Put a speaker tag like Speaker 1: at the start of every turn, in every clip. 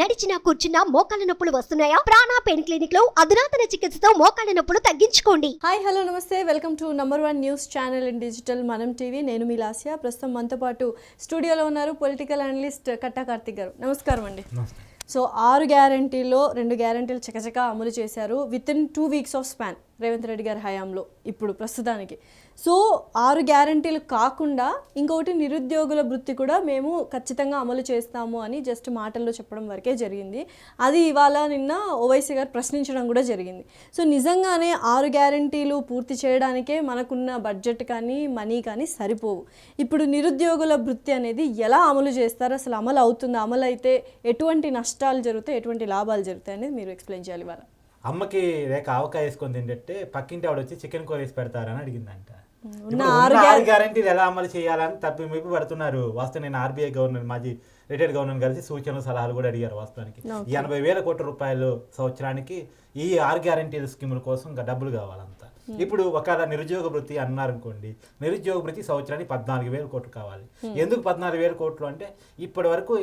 Speaker 1: నడిచినా కూర్చున్నా మోకాళ్ళ నొప్పులు వస్తున్నాయా? ప్రాణా పెయిన్ క్లినిక్లో అధునాతన చికిత్సతో మోకాళ్ళ నొప్పులు తగ్గించుకోండి.
Speaker 2: హాయ్ హలో నమస్తే. Welcome to number one news channel in digital Manam TV. నేను మీ లాస్య. ప్రస్తుతం మనతో పాటు స్టూడియోలో ఉన్నారు పొలిటికల్ అనలిస్ట్ కట్టా కార్తిక్ గారు. నమస్కారం అండి. సో ఆరు గ్యారంటీలో రెండు గ్యారంటీలు చకచకా అమలు చేశారు. Within two weeks of span. Revanth Reddy garu హయాంలో ఇప్పుడు ప్రస్తుతానికి. సో ఆరు గ్యారంటీలు కాకుండా ఇంకొకటి నిరుద్యోగుల వృత్తి కూడా మేము ఖచ్చితంగా అమలు చేస్తాము అని జస్ట్ మాటల్లో చెప్పడం వరకే జరిగింది. అది ఇవాళ నిన్న ఓవైసీ గారు ప్రశ్నించడం కూడా జరిగింది. సో నిజంగానే ఆరు గ్యారంటీలు పూర్తి చేయడానికే మనకున్న బడ్జెట్ కానీ మనీ కానీ సరిపోవు. ఇప్పుడు నిరుద్యోగుల వృత్తి అనేది ఎలా అమలు చేస్తారు? అసలు అమలు అవుతుంది? అమలు అయితే ఎటువంటి నష్టాలు జరుగుతాయి? ఎటువంటి లాభాలు జరుగుతాయి అనేది మీరు ఎక్స్ప్లెయిన్ చేయాలి ఇవాళ.
Speaker 3: అమ్మకి రేఖ ఆవకాయ వేసుకొని తింటే పక్కింటి ఆవిడ వచ్చి చికెన్ కూర వేసి పెడతారని అడిగిందంట.
Speaker 2: ఆరు
Speaker 3: గ్యారంటీలు ఎలా అమలు చేయాలని తప్పి మెప్పి పడుతున్నారు. వాస్తవం నేను ఆర్బీఐ గవర్నర్ మాజీ రిటైర్డ్ గవర్నర్ కలిసి సూచనలు సలహాలు కూడా అడిగారు వాస్తవానికి. ఎనభై వేల కోట్ల రూపాయలు సంవత్సరానికి ఈ ఆరు గ్యారంటీల స్కీముల కోసం డబ్బులు కావాలంతా ఇప్పుడు ఒకవేళ నిరుద్యోగ వృత్తి అన్నారు అనుకోండి నిరుద్యోగ వృత్తి సంవత్సరానికి పద్నాలుగు వేల కోట్లు కావాలి. ఎందుకు పద్నాలుగు వేల కోట్లు అంటే ఇప్పటి వరకు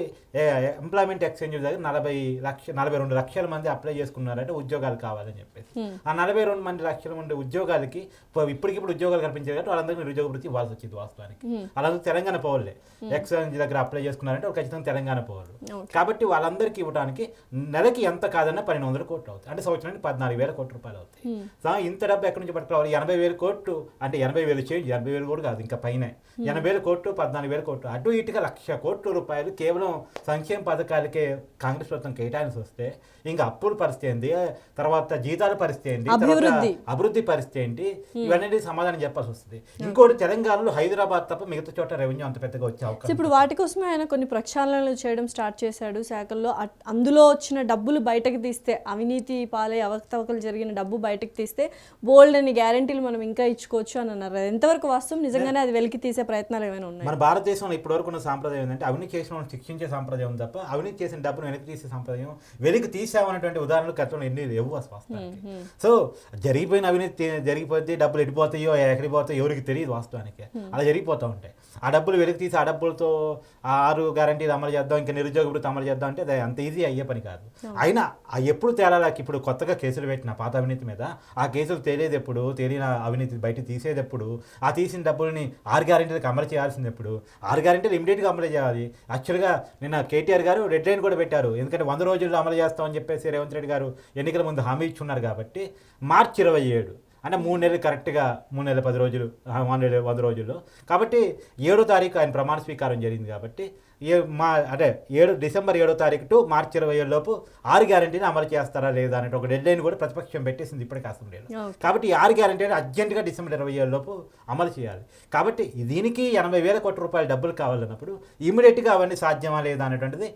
Speaker 3: ఎంప్లాయ్మెంట్ ఎక్స్చేంజ్ దగ్గర నలభై లక్ష నలభై రెండు లక్షల మంది అప్లై చేసుకున్నారంటే ఉద్యోగాలు కావాలని చెప్పేసి. ఆ నలభై రెండు మంది లక్షల మంది ఉద్యోగాలకి ఇప్పటికిప్పుడు ఉద్యోగాలు కల్పించారు కాబట్టి వాళ్ళందరికీ నిరుద్యోగ వృత్తి ఇవ్వాల్సి వచ్చింది వాస్తవానికి. అలాగే తెలంగాణ పౌరులే ఎక్స్చేంజ్ దగ్గర అప్లై చేసుకున్నారంటే వాళ్ళు ఖచ్చితంగా తెలంగాణ పౌరులు. కాబట్టి వాళ్ళందరికీ ఇవ్వడానికి నెలకి ఎంత కాదన్నా పన్నెండు వందల కోట్లు అవుతాయి. అంటే సంవత్సరానికి పద్నాలుగు వేల కోట్ల రూపాయలు అవుతాయి. సో ఇంత డబ్బు ఎక్కడి నుంచి పట్టుకోవాలి ఎనభై వేల కోట్లు అంటే ఎనభై వేలు చేంజ్ ఎనభై వేలు కూడా కాదు ఇంకా పైన. ఎనభై వేల కోట్లు పద్నాలుగు వేల కోట్లు అటు ఇటుగా లక్ష కోట్ల రూపాయలు కేవలం సంక్షేమ పథకాలకే కాంగ్రెస్ ప్రభుత్వం కేటాయించి వస్తే ఇంకా అప్పుల పరిస్థితి ఏంటి తర్వాత జీతాల పరిస్థితి ఏంటి తర్వాత
Speaker 2: అభివృద్ధి.
Speaker 3: పరిస్థితి ఏంటి? ఇవన్నీ సమాధానం చెప్పాల్సి వస్తుంది. ఇంకోటి తెలంగాణలో హైదరాబాద్ తప్ప మిగతా చోట రెవెన్యూ అంత పెద్దగా వచ్చే అవకాశం
Speaker 2: ఇప్పుడు వాటి కోసమే ఆయన కొన్ని ప్రక్షాళనలు చేయడం స్టార్ట్ చేశాడు శాఖల్లో. అందులో వచ్చిన డబ్బులు బయటకు తీస్తే అవినీతి పాలై అవకతవకలు జరిగిన డబ్బు బయటకు తీస్తే బోల్డ్ అని గ్యారంటీలు మనం ఇంకా ఇచ్చుకోవచ్చు అని అన్నారు. ఎంతవరకు వాస్తవం? నిజంగానే అది వెలికి తీసే ప్రయత్నాలు ఏమైనా ఉన్నాయి?
Speaker 3: మన భారతదేశంలో ఇప్పటివరకు ఉన్న సాంప్రదాయం ఏంటంటే అవినీతి చేసిన వాళ్ళని శిక్షించే సాంప్రదాయం తప్ప అవినీతి చేసిన డబ్బును వెనక్కి తీసే సాంప్రదాయం వెనక్కి తీసామన్నటువంటి ఉదాహరణలు గతంలో ఎన్ని లేవు వాస్తవానికి సో జరిగిపోయిన అవినీతి జరిగిపోతే డబ్బులు ఎడిపోతాయో ఎక్కడికి పోతాయో ఎవరికి తెలియదు వాస్తవానికి. అలా జరిగిపోతూ ఉంటాయి. ఆ డబ్బులు వెనక్కి తీసి ఆ డబ్బులతో ఆ ఆరు గ్యారంటీలు అమలు చేద్దాం ఇంకా నిరుద్యోగ వృత్తి అమలు చేద్దాం అంటే అది అంత ఈజీ అయ్యే పని కాదు. అయినా ఎప్పుడు తేలాలకి ఇప్పుడు కొత్తగా కేసులు పెట్టిన పాత అవినీతి మీద ఆ కేసులు తేలేది ఎప్పుడు? తేలిన అవినీతి బయట తీసేటప్పుడు ఆ తీసిన డబ్బుల్ని ఆరు గ్యారెంటీలకు అమలు చేయాల్సింది ఎప్పుడు ఆరు గ్యారెంటీలు ఇమీడియట్గా అమలు చేయాలి. యాక్చువల్గా నిన్న కేటీఆర్ గారు రెడ్ లైన్ కూడా పెట్టారు. ఎందుకంటే వంద రోజుల్లో అమలు చేస్తామని చెప్పేసి రేవంత్ రెడ్డి గారు ఎన్నికల ముందు హామీ ఇచ్చున్నారు కాబట్టి మార్చి ఇరవై ఏడు అంటే మూడు నెలలు కరెక్ట్గా మూడు నెలల పది రోజులు వంద వంద రోజుల్లో. కాబట్టి ఏడో తారీఖు ఆయన ప్రమాణ స్వీకారం జరిగింది కాబట్టి ఏ మా అంటే ఏడు డిసెంబర్ ఏడో తారీఖు టు మార్చి ఇరవై ఏడు లోపు ఆరు గ్యారంటీని అమలు చేస్తారా లేదా అనే ఒక డెడ్ లైన్ కూడా ప్రతిపక్షం పెట్టేసింది ఇప్పటికే అసెంబ్లీలో. కాబట్టి ఈ ఆరు గ్యారంటీని అర్జెంటుగా డిసెంబర్ ఇరవై ఏడు లోపు అమలు చేయాలి. కాబట్టి దీనికి ఎనభై వేల కోట్ల రూపాయల డబ్బులు కావాలన్నప్పుడు ఇమీడియట్గా అవన్నీ సాధ్యమా లేదా అనేటువంటిది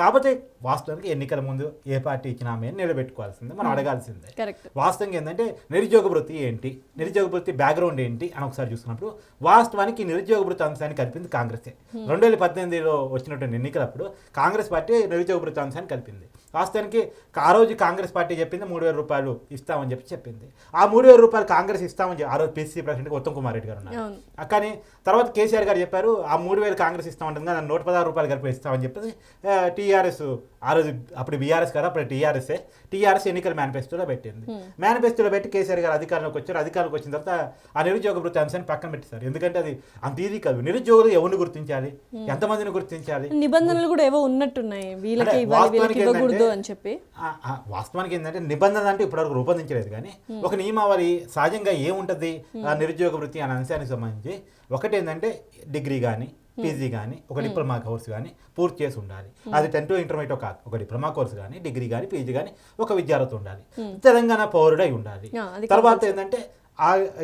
Speaker 3: కాకపోతే వాస్తవానికి ఎన్నికల ముందు ఏ పార్టీ ఇచ్చిన ఆమె నిలబెట్టుకోవాల్సిందే మనం అడగాల్సిందే.
Speaker 2: కరెక్ట్
Speaker 3: వాస్తవంగా ఏంటంటే నిరుద్యోగ వృత్తి ఏంటి నిరుద్యోగ వృత్తి బ్యాక్గ్రౌండ్ ఏంటి అని ఒకసారి చూసినప్పుడు వాస్తవానికి నిరుద్యోగ వృత్తి అంశాన్ని కలిపింది కాంగ్రెసే. రెండు వేల పద్దెనిమిదిలో వచ్చినటువంటి ఎన్నికలప్పుడు కాంగ్రెస్ పార్టీ నిరుద్యోగ వృత్తి అంశాన్ని కలిపింది. వాస్తవానికి ఆ రోజు కాంగ్రెస్ పార్టీ చెప్పింది మూడు వేల రూపాయలు ఇస్తామని చెప్పి చెప్పింది. ఆ మూడు వేల రూపాయలు కాంగ్రెస్ ఇస్తామని చెప్పి ఆ రోజు పిసిసి ప్రెసిడెంట్ ఉత్తమ్ కుమార్ రెడ్డి గారు ఉన్నారు. కానీ తర్వాత కేసీఆర్ గారు చెప్పారు ఆ మూడు వేలు కాంగ్రెస్ ఇస్తామంటుంది కదా నూట పదహారు రూపాయలు కలిపి ఇస్తామని చెప్పేసి టీఆర్ఎస్ ఆ రోజు అప్పుడు బీఆర్ఎస్ కదా అప్పుడు టీఆర్ఎస్ఏ టీఆర్ఎస్ ఎన్నికల మేనిఫెస్టోలో పెట్టింది. మేనిఫెస్టోలో పెట్టి కేసీఆర్ గారు అధికారంలోకి వచ్చారు. అధికారంలోకి వచ్చిన తర్వాత ఆ నిరుద్యోగ వృత్తి అంశాన్ని పక్కన పెట్టేశారు. ఎందుకంటే అది అంత ఈజీ కాదు. నిరుద్యోగులు ఎవరిని గుర్తించాలి? ఎంతమందిని గుర్తించాలి?
Speaker 2: నిబంధనలు కూడా ఏవో ఉన్నట్టున్నాయి. వీళ్ళకి అని చెప్పి.
Speaker 3: వాస్తవానికి ఏంటంటే నిబంధన అంటే ఇప్పటివరకు రూపొందించలేదు కానీ ఒక నియమావళి సహజంగా ఏముంటుంది? ఆ నిరుద్యోగ వృత్తి అనే అంశానికి సంబంధించి ఒకటి ఏంటంటే డిగ్రీ కానీ పీజీ కానీ ఒక డిప్లొమా కోర్స్ కానీ పూర్తి చేసి ఉండాలి. అది టెన్ టు ఇంటర్మీడియట్ కాదు. ఒక డిప్లొమా కోర్స్ కానీ డిగ్రీ కానీ పీజీ కానీ ఒక విద్యార్థి ఉండాలి. తెలంగాణ పౌరుడై ఉండాలి.
Speaker 2: అది
Speaker 3: తర్వాత ఏంటంటే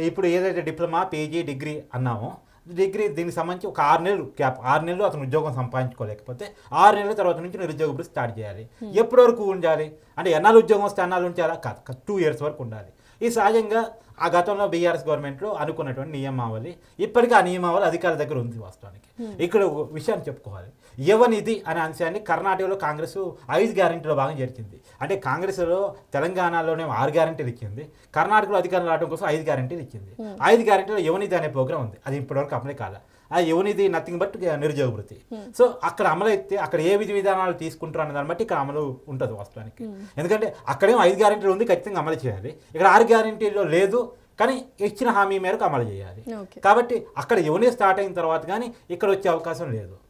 Speaker 3: ఇప్పుడు ఏదైతే డిప్లొమా పీజీ డిగ్రీ అన్నామో డిగ్రీ దీనికి సంబంధించి ఒక ఆరు నెలలు క్యాప్ ఆరు నెలలు అతను ఉద్యోగం సంపాదించుకోలేకపోతే ఆరు నెలల తర్వాత నుంచి నిరుద్యోగ వృత్తి స్టార్ట్ చేయాలి. ఎప్పటి వరకు ఉండాలి? అంటే ఎన్నాళ్ళు ఉద్యోగం వస్తే అన్నాళ్ళు ఉంచాలా? కాదు టూ ఇయర్స్ వరకు ఉండాలి. ఈ సహజంగా ఆ గతంలో బీఆర్ఎస్ గవర్నమెంట్లో అనుకున్నటువంటి నియమావళి ఇప్పటికీ ఆ నియమావళి అధికారుల దగ్గర ఉంది వాస్తవానికి. ఇక్కడ ఒక విషయాన్ని చెప్పుకోవాలి. యవనిధి అనే అంశాన్ని కర్ణాటకలో కాంగ్రెస్ ఐదు గ్యారెంటీలో భాగం చేర్చింది. అంటే కాంగ్రెస్లో తెలంగాణలోనే ఆరు గ్యారెంటీలు ఇచ్చింది. కర్ణాటకలో అధికారం రావడం కోసం ఐదు గ్యారెంటీలు ఇచ్చింది. ఐదు గ్యారెంటీలో యవనిధి అనే ప్రోగ్రామ్ ఉంది. అది ఇప్పటివరకు అప్లై కాలే. ఆ యువనిధి నథింగ్ బట్ నిరుద్యోగ వృత్తి సో అక్కడ అమలు అయితే అక్కడ ఏ విధి విధానాలు తీసుకుంటారు అనే దాన్ని బట్టి ఇక్కడ అమలు ఉంటుంది వాస్తవానికి. ఎందుకంటే అక్కడేమో ఐదు గ్యారెంటీలు ఉంది ఖచ్చితంగా అమలు చేయాలి. ఇక్కడ ఆరు గ్యారెంటీలో లేదు కానీ ఇచ్చిన హామీ మేరకు అమలు చేయాలి. కాబట్టి అక్కడ యువని స్టార్ట్ అయిన తర్వాత కానీ ఇక్కడ వచ్చే అవకాశం లేదు.
Speaker 2: Hmm.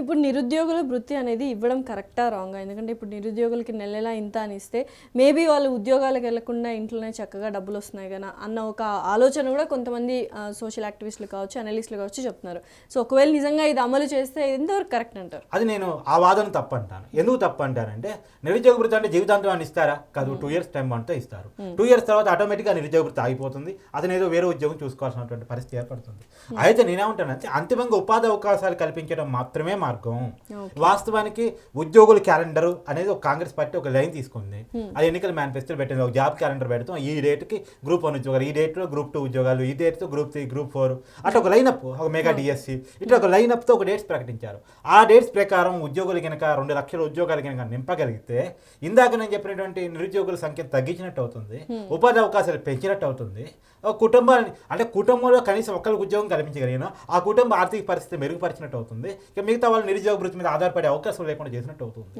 Speaker 2: ఇప్పుడు నిరుద్యోగుల వృత్తి అనేది ఇవ్వడం కరెక్టా రాంగా? ఎందుకంటే ఇప్పుడు నిరుద్యోగులకి నెల నెలా ఇంత అని ఇస్తే మేబీ వాళ్ళు ఉద్యోగాలకు వెళ్ళకుండా ఇంట్లోనే చక్కగా డబ్బులు వస్తున్నాయి కదా అన్న ఒక ఆలోచన కూడా కొంతమంది సోషల్ యాక్టివిస్టులు కావచ్చు అనలిస్టులు కావచ్చు చెప్తున్నారు. సో ఒకవేళ నిజంగా ఇది అమలు చేస్తే ఎంతవరకు కరెక్ట్ అంటారు?
Speaker 3: అది నేను ఆ వాదన తప్పు అంటాను ఎందుకు తప్పు అంటానంటే నిరుద్యోగ వృత్తి అంటే జీవితాంతం అని ఇస్తారా? కాదు టూ ఇయర్స్ టైం అంతా ఇస్తారు. టూ ఇయర్స్ తర్వాత ఆటోమేటిక్గా నిరుద్యోగ వృత్తి ఆగిపోతుంది. అతను ఏదో వేరే ఉద్యోగం చూసుకోవాల్సినటువంటి పరిస్థితి ఏర్పడుతుంది. అయితే నేనేమంటానంటే అంతిమంగా ఉపాధి అవకాశాలు కల్పించడం మాత్రమే మార్గం. వాస్తవానికి ఉద్యోగుల క్యాలెండర్ అనేది ఒక కాంగ్రెస్ పార్టీ ఒక లైన్ తీసుకుంది. అది ఎన్నికల మేనిఫెస్టో పెట్టింది. ఒక జాబ్ క్యాలెండర్ పెడతాం ఈ డేట్కి గ్రూప్ వన్ ఉద్యోగాలు ఈ డేట్లో గ్రూప్ టూ ఉద్యోగాలు ఈ డేట్తో గ్రూప్ త్రీ గ్రూప్ ఫోర్ అట్లా ఒక లైనప్ ఒక మెగా డిఎస్సి ఇట్లా ఒక లైనప్తో ఒక డేట్స్ ప్రకటించారు. ఆ డేట్స్ ప్రకారం ఉద్యోగులు కనుక రెండు లక్షల ఉద్యోగాలు కనుక నింపగలిగితే ఇందాక నేను చెప్పినటువంటి నిరుద్యోగుల సంఖ్య తగ్గించినట్టు అవుతుంది. ఉపాధి అవకాశాలు పెంచినట్టు అవుతుంది. ఒక కుటుంబాన్ని అంటే కుటుంబంలో కనీసం ఒక్కరికి ఉద్యోగం కల్పించగలిగిన ఆ కుటుంబ ఆర్థిక పరిస్థితి మెరుగుపరిచినట్టు అవుతుంది. ఇక మిగతా వాళ్ళు నిరుద్యోగ వృత్తి మీద ఆధారపడే అవకాశం లేకుండా చేసినట్టు అవుతుంది.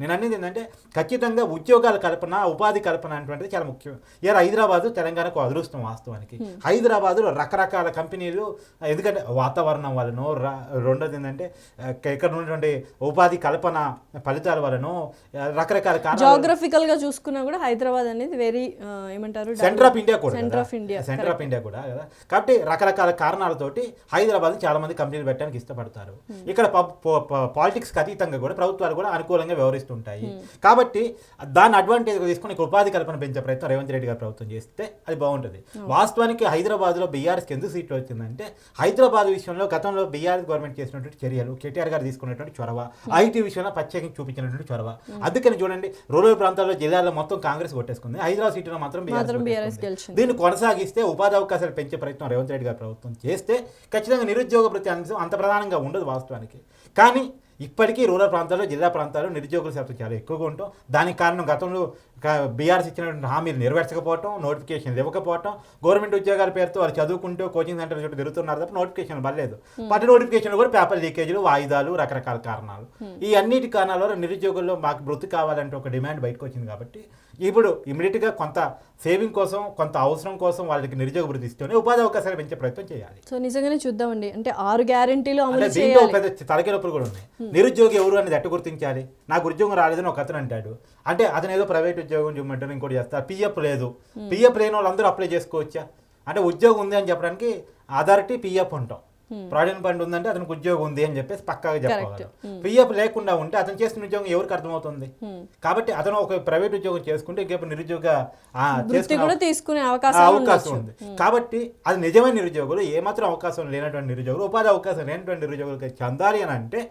Speaker 3: నేను అనేది ఏంటంటే ఖచ్చితంగా ఉద్యోగాల కల్పన ఉపాధి కల్పన అనేటువంటిది చాలా ముఖ్యం. ఇలా హైదరాబాదు తెలంగాణకు అదృష్టం వాస్తవానికి. హైదరాబాదులో రకరకాల కంపెనీలు ఎందుకంటే వాతావరణం వలనో రెండోది ఏంటంటే ఇక్కడ ఉన్నటువంటి ఉపాధి కల్పన ఫలితాల వలనో రకరకాల
Speaker 2: జాగ్రఫికల్గా చూసుకున్నా కూడా హైదరాబాద్ అనేది వెరీ ఏమంటారు
Speaker 3: సెంటర్ ఆఫ్ ఇండియా కూడా
Speaker 2: centre of India
Speaker 3: centre of India కూడా కదా? కాబట్టి రకరకాల కారణాలతోటి హైదరాబాద్ చాలా మంది కంపెనీలు పెట్టడానికి ఇష్టపడతారు. ఇక్కడ పాలిటిక్స్ అతీతంగా కూడా ప్రభుత్వాలు కూడా అనుకూలంగా వ్యవహరిస్తుంటాయి. కాబట్టి దాన్ని అడ్వాంటేజ్ తీసుకుని ఇక్కడ ఉపాధి కల్పన పెంచే ప్రయత్నం రేవంత్ రెడ్డి గారు ప్రభుత్వం చేస్తే అది బాగుంటుంది. వాస్తవానికి హైదరాబాద్లో బీఆర్ఎస్కి ఎందుకు సీట్లు వచ్చిందంటే హైదరాబాద్ విషయంలో గతంలో బీఆర్ఎస్ గవర్నమెంట్ చేసినటువంటి చర్యలు కేటీఆర్ గారు తీసుకున్నటువంటి చొరవ ఐటీ విషయంలో ప్రత్యేకంగా చూపించినటువంటి చొరవ. అందుకని చూడండి రూరల్ ప్రాంతాల్లో జిల్లాలో మొత్తం కాంగ్రెస్ కొట్టేసుకుంది. హైదరాబాద్ సీట్లో మాత్రం బీఆర్ఎస్ దీన్ని కొనసాగిస్తే ఉపాధి అవకాశాలు పెంచే ప్రయత్నం రేవంత్ రెడ్డి గారు ప్రభుత్వం చేస్తే ఖచ్చితంగా నిరుద్యోగ ప్రతి అంశం అంత ప్రధానంగా ఉండదు వాస్తవానికి కానీ ఇప్పటికీ రూరల్ ప్రాంతాల్లో జిల్లా ప్రాంతాల్లో నిరుద్యోగుల శాతం చాలా ఎక్కువగా ఉంటాం దానికి కారణం గతంలో బీఆర్ఎస్ ఇచ్చినటువంటి హామీలు నెరవేర్చకపోవటం నోటిఫికేషన్లు ఇవ్వకపోవటం గవర్నమెంట్ ఉద్యోగాల పేరుతో వాళ్ళు చదువుకుంటూ కోచింగ్ సెంటర్ చుట్టూ తిరుగుతున్నారు తప్ప నోటిఫికేషన్ పడలేదు. పది నోటిఫికేషన్లు కూడా పేపర్ లీకేజీలు వాయిదాలు రకరకాల కారణాలు. ఈ అన్నిటి కారణాల వల్ల నిరుద్యోగుల్లో మాకు వృత్తి కావాలంటే ఒక డిమాండ్ బయటకు వచ్చింది కాబట్టి ఇప్పుడు ఇమీడియట్గా కొంత సేవింగ్ కోసం కొంత అవసరం కోసం వాళ్ళకి నిరుద్యోగ వృత్తి ఇస్తూనే ఉపాధి అవకాశాలు పెంచే ప్రయత్నం చేయాలి.
Speaker 2: సో నిజంగానే చూద్దామండి. అంటే ఆరు గ్యారెంటీలు అమలు
Speaker 3: దీంట్లో పెద్ద తలకెలపులు కూడా ఉన్నాయి. నిరుద్యోగి ఎవరు అనేది ఎట్ట గుర్తించాలి. నాకు ఉద్యోగం రాలేదని ఒక అతను అంటాడు. అంటే అతను ఏదో ప్రైవేట్ ఉద్యోగం చూపమంటారు ఇంకోటి చేస్తారు పిఎఫ్ లేదు. పిఎఫ్ లేని వాళ్ళందరూ అప్లై చేసుకోవచ్చా? అంటే ఉద్యోగం ఉంది అని చెప్పడానికి అథారిటీ పిఎఫ్ ఉంటాం. ప్రావిడెంట్ ఫండ్ ఉందంటే అతనికి ఉద్యోగం ఉంది అని చెప్పేసి పక్కాగా చెప్పగలం పిఎఫ్ లేకుండా ఉంటే అతను చేస్తున్న ఉద్యోగం ఎవరికి అర్థమవుతుంది? కాబట్టి అతను ఒక ప్రైవేట్ ఉద్యోగం చేసుకుంటే ఇంకేపు నిరుద్యోగ
Speaker 2: తీసుకునే అవకాశం
Speaker 3: ఉంది. కాబట్టి అది నిజమైన నిరుద్యోగులు ఏమాత్రం అవకాశం లేనటువంటి నిరుద్యోగులు ఉపాధి అవకాశం లేనటువంటి నిరుద్యోగులకి చెందాలి అని అంటే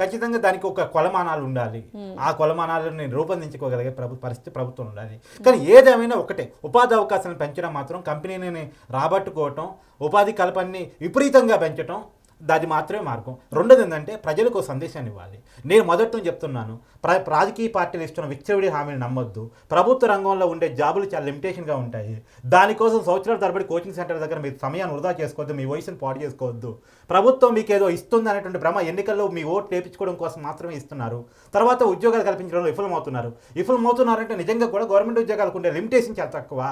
Speaker 3: ఖచ్చితంగా దానికి ఒక కొలమానాలు ఉండాలి. ఆ కొలమానాలను రూపొందించుకోగలిగే ప్రభు పరిస్థితి ప్రభుత్వం ఉండాలి. కానీ ఏదేమైనా ఒకటే ఉపాధి అవకాశాలను పెంచడం మాత్రం కంపెనీని రాబట్టుకోవటం ఉపాధి కల్పనని విపరీతంగా పెంచటం దాది మాత్రమే మార్గం. రెండోది ఏంటంటే ప్రజలకు ఒక సందేశాన్ని ఇవ్వాలి. నేను మొదటి నుంచి చెప్తున్నాను ప్ర రాజకీయ పార్టీలు ఇస్తున్న విచ్చవిడి హామీని నమ్మొద్దు. ప్రభుత్వ రంగంలో ఉండే జాబులు చాలా లిమిటేషన్గా ఉంటాయి. దానికోసం సంవత్సరాల తరబడి కోచింగ్ సెంటర్ దగ్గర మీ సమయాన్ని వృధా చేసుకోవద్దు మీ వయసును పాడు చేసుకోవద్దు. ప్రభుత్వం మీకు ఏదో ఇస్తుంది అనేటువంటి భ్రమ ఎన్నికల్లో మీ ఓటు లేపించుకోవడం కోసం మాత్రమే ఇస్తున్నారు. తర్వాత ఉద్యోగాలు కల్పించడంలో విఫలమవుతున్నారు. విఫలమవుతున్నారంటే నిజంగా కూడా గవర్నమెంట్ ఉద్యోగాలకు ఉండే లిమిటేషన్ చాలా తక్కువ.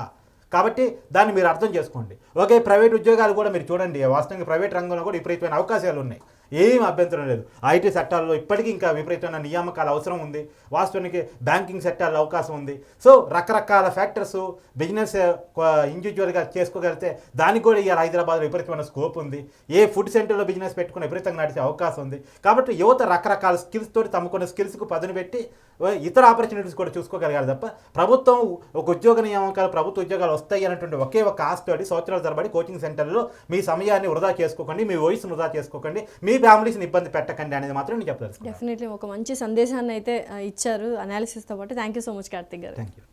Speaker 3: కాబట్టి దాన్ని మీరు అర్థం చేసుకోండి. ఓకే ప్రైవేట్ ఉద్యోగాలు కూడా మీరు చూడండి. వాస్తవంగా ప్రైవేట్ రంగంలో కూడా విపరీతమైన అవకాశాలు ఉన్నాయి. ఏం అభ్యంతరం లేదు. ఐటీ చట్టాల్లో ఇప్పటికీ ఇంకా విపరీతమైన నియామకాల అవసరం ఉంది. వాస్తవానికి బ్యాంకింగ్ సెక్టార్లో అవకాశం ఉంది. సో రకరకాల ఫ్యాక్టర్స్ బిజినెస్ ఇండివిజువల్గా చేసుకోగలిగితే దానికి కూడా ఇవాళ హైదరాబాద్లో విపరీతమైన స్కోప్ ఉంది. ఏ ఫుడ్ సెంటర్లో బిజినెస్ పెట్టుకుని విపరీతంగా నడిచే అవకాశం ఉంది. కాబట్టి యువత రకరకాల స్కిల్స్ తోటి తమకున్న స్కిల్స్కు పదును పెట్టి ఇతర ఆపర్చునిటీస్ కూడా చూసుకోగలగాలి తప్ప ప్రభుత్వం ఒక ఉద్యోగ నియామకాలు ప్రభుత్వ ఉద్యోగాలు వస్తాయి అనేటువంటి ఒకే ఒక ఆశతోటి సంవత్సరాల తరబడి కోచింగ్ సెంటర్లో మీ సమయాన్ని వృధా చేసుకోకండి మీ వయసును వృధా చేసుకోకండి మీ ఫ్యామిలీస్ని ఇబ్బంది పెట్టకండి అనేది మాత్రం నేను చెప్పదలుచుకున్నాను
Speaker 2: డెఫినెట్లీ ఒక మంచి సందేశాన్ని అయితే ఇచ్చారు అనాలిసిస్తో పాటు. Thank you so much Karthik garu.
Speaker 3: Thank you